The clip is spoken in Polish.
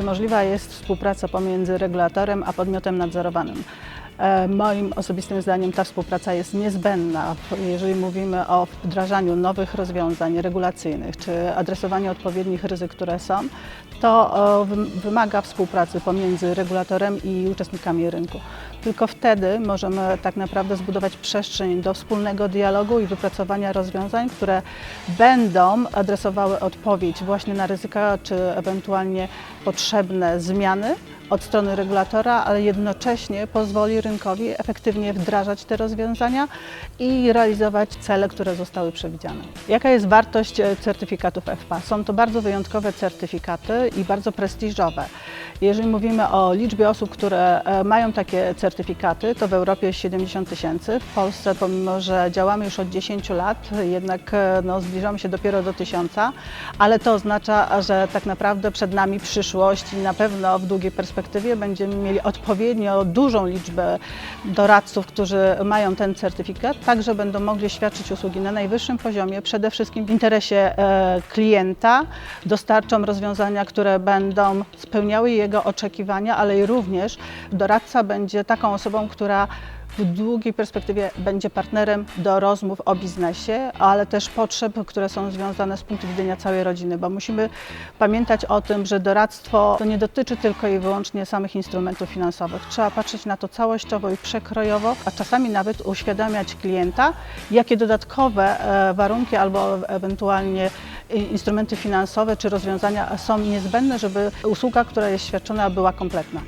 Czy możliwa jest współpraca pomiędzy regulatorem a podmiotem nadzorowanym? E, Moim osobistym zdaniem ta współpraca jest niezbędna, jeżeli mówimy o wdrażaniu nowych rozwiązań regulacyjnych czy adresowaniu odpowiednich ryzyk, które są, to e, wym- wymaga współpracy pomiędzy regulatorem i uczestnikami rynku. Tylko wtedy możemy tak naprawdę zbudować przestrzeń do wspólnego dialogu i wypracowania rozwiązań, które będą adresowały odpowiedź właśnie na ryzyka czy ewentualnie potrzebne zmiany od strony regulatora, ale jednocześnie pozwoli rynkowi efektywnie wdrażać te rozwiązania i realizować cele, które zostały przewidziane. Jaka jest wartość e, certyfikatów FPA? Są to bardzo wyjątkowe certyfikaty i bardzo prestiżowe. Jeżeli mówimy o liczbie osób, które e, mają takie certyfikaty, to w Europie jest 70 tysięcy. W Polsce, pomimo że działamy już od 10 lat, jednak e, no, zbliżamy się dopiero do tysiąca, ale to oznacza, że tak naprawdę przed nami przyszłość i na pewno w długiej perspektywie będziemy mieli odpowiednio dużą liczbę doradców, którzy mają ten certyfikat, tak że będą mogli świadczyć usługi na najwyższym poziomie, przede wszystkim w interesie e, klienta, dostarczą rozwiązania, które będą spełniały jego oczekiwania, ale i również doradca będzie taką osobą, która w długiej perspektywie będzie partnerem do rozmów o biznesie, ale też potrzeb, które są związane z punktu widzenia całej rodziny, bo musimy pamiętać o tym, że doradztwo to nie dotyczy tylko i wyłącznie samych instrumentów finansowych. Trzeba patrzeć na to całościowo i przekrojowo, a czasami nawet uświadamiać klienta, jakie dodatkowe e, warunki albo ewentualnie instrumenty finansowe czy rozwiązania są niezbędne, żeby usługa, która jest świadczona, była kompletna.